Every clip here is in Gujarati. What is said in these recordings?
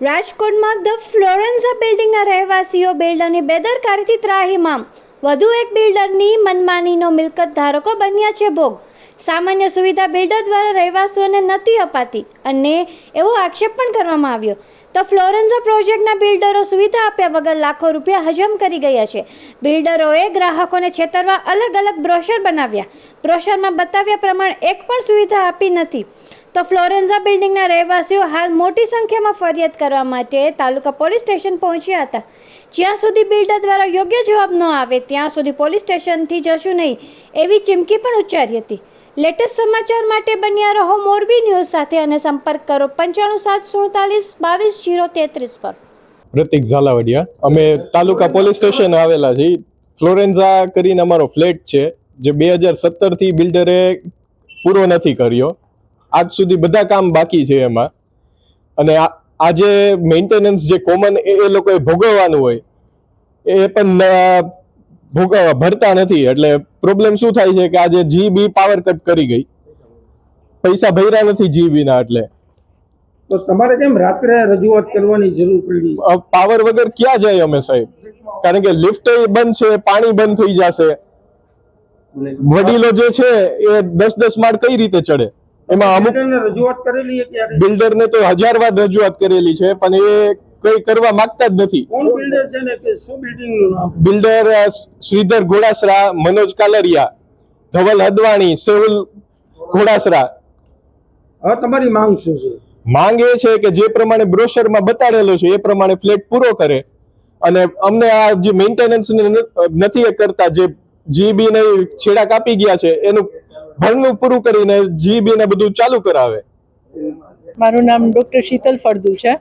રાજકોટમાં ધ ફ્લોરેન્ઝા બિલ્ડિંગના રહેવાસીઓ બિલ્ડરની બેદરકારીથી ત્રાહિમામ વધુ એક બિલ્ડરની મનમાનીનો મિલકત ધારકો બન્યા છે ભોગ. સામાન્ય સુવિધા બિલ્ડર દ્વારા રહેવાસીઓને નથી અપાતી અને એવો આક્ષેપ પણ કરવામાં આવ્યો. તો ફ્લોરેન્ઝા પ્રોજેક્ટના બિલ્ડરો સુવિધા આપ્યા વગર લાખો રૂપિયા હજમ કરી ગયા છે. બિલ્ડરોએ ગ્રાહકોને છેતરવા અલગ અલગ બ્રોશર બનાવ્યા. બ્રોશરમાં બતાવ્યા પ્રમાણે એક પણ સુવિધા આપી નથી. તો ફ્લોરેન્ઝા બિલ્ડિંગના રહેવાસીઓ હાલ મોટી સંખ્યામાં ફરિયાદ કરવા માટે તાલુકા પોલીસ સ્ટેશન પહોંચ્યા હતા. જ્યાં સુધી બિલ્ડર દ્વારા યોગ્ય જવાબ ન આવે, ત્યાં સુધી પોલીસ સ્ટેશનથી જશું નહીં, એવી ચીમકી પણ ઉચ્ચારી હતી. લેટેસ્ટ સમાચાર માટે બન્યા રહો મોરબી ન્યૂઝ સાથે અને સંપર્ક કરો પંચાણું સાત સુડતાલીસ બાવીસ જીરો તેત્રીસ પર. પ્રતિક ઝાલાવડિયા, અમે તાલુકા પોલીસ સ્ટેશન આવેલા છીએ. ફ્લોરેન્ઝા કરીને અમારો ફ્લેટ છે, જે બે હજાર સત્તરથી બિલ્ડરે પૂરો નથી કર્યો. આજ સુધી બધા કામ બાકી છે એમાં. અને આ આ જે મેન્ટેનન્સ જે કોમન એ લોકોએ ભોગવવાનું હોય એ પણ ભોગવવા ભરતા નથી. એટલે પ્રોબ્લેમ શું થાય છે કે આજે જીબી પાવર કટ કરી ગઈ પૈસા ભર્યા નથી જીબીના એટલે. તો તમારે કેમ રાત્રે રજૂઆત કરવાની જરૂર પડી? પાવર વગર ક્યાં જાય અમે સાહેબ? કારણ કે લિફ્ટ બંધ છે પાણી બંધ થઈ જશે. વડીલો જે છે એ દસ દસ માળ કઈ રીતે ચડે? એમાં અમુક રજૂઆત કરેલી છે ક્યારે? બિલ્ડરને તો હજાર વાર રજૂઆત કરેલી છે પણ એ કઈ કરવા માંગતા જ નથી. કોણ બિલ્ડર છે ને કે શું બિલ્ડિંગનું નામ? બિલ્ડર શ્રીધર ઘોડાસરા મનોજ કાલરિયા ધવલ હદવાણી સેવલ ઘોડાસરા. હવે તમારી માંગ શું છે? માંગ એ છે કે જે પ્રમાણે બ્રોશરમાં બતાડેલો છે એ પ્રમાણે ફ્લેટ પૂરો કરે. અને અમને આ જે મેન્ટેનન્સ નથી કરતા જે જીબી ને છેડા કાપી ગયા છે એનું ભરણું પૂરું કરીને જીબી ને બધું ચાલુ કરાવે. મારું નામ ડૉક્ટર શીતલ ફળદુ છે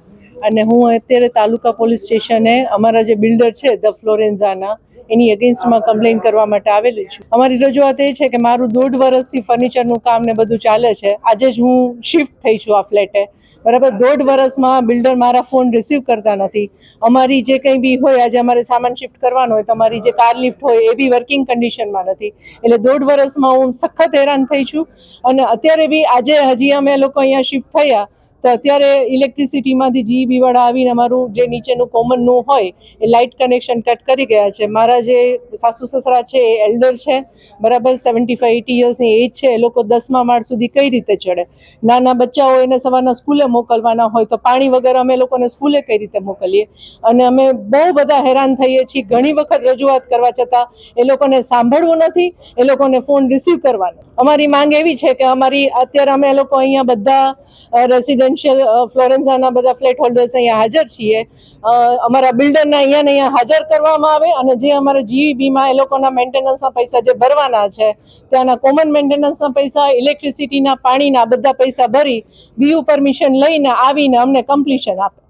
અને હું અત્યારે તાલુકા પોલીસ સ્ટેશને અમારા જે બિલ્ડર છે, ધ ફ્લોરેન્ઝાના એની અગેન્સ્ટમાં કમ્પ્લેન કરવા માટે આવેલી છું. અમારી રજૂઆત એ છે કે મારું દોઢ વર્ષથી ફર્નિચરનું કામ ને બધું ચાલે છે. આજે જ હું શિફ્ટ થઈ છું આ ફ્લેટે. બરાબર? દોઢ વર્ષમાં બિલ્ડર મારા ફોન રિસીવ કરતા નથી. અમારી જે કંઈ બી હોય, આજે અમારે સામાન શિફ્ટ કરવાનો હોય, તો અમારી જે કાર લિફ્ટ હોય એ બી વર્કિંગ કન્ડિશનમાં નથી. એટલે દોઢ વર્ષમાં હું સખત હેરાન થઈ છું. અને અત્યારે બી આજે હજી અમે લોકો અહીંયા શિફ્ટ થયા તો અત્યારે ઇલેક્ટ્રિસિટીમાંથી જી બીવાળા આવીને અમારું જે નીચેનું કોમનનું હોય, એ લાઇટ કનેક્શન કટ કરી ગયા છે. મારા જે સાસુ સસરા છે, એ એલ્ડર છે, બરાબર સેવન્ટી ફાઈવ એટી યર્સની એજ છે, એ લોકો દસમા માળ સુધી કઈ રીતે ચડે? નાના બચ્ચાઓ એને સવારના સ્કૂલે મોકલવાના હોય તો પાણી વગર અમે લોકોને સ્કૂલે કઈ રીતે મોકલીએ? અને અમે બહુ બધા હેરાન થઈએ છીએ. ઘણી વખત રજૂઆત કરવા છતાં એ લોકોને સાંભળવું નથી, એ લોકોને ફોન રિસીવ કરવાનો. અમારી માંગ એવી છે કે અમારી, અત્યારે અમે લોકો અહીંયા બધા રેસિડેન્શિયલ ફ્લોરેન્ઝાના બધા ફ્લેટ હોલ્ડર્સ અહીંયા હાજર છીએ. અમારા બિલ્ડરને અહીંયા અહીંયા હાજર કરવામાં આવે અને જે અમારા જીઈબીમાં એ લોકોના મેન્ટેનન્સના પૈસા જે ભરવાના છે, ત્યાંના કોમન મેન્ટેનન્સના પૈસા ઇલેક્ટ્રિસિટીના પાણીના બધા પૈસા ભરી બીયુ પરમિશન લઈને આવીને અમને કમ્પ્લીશન આપે.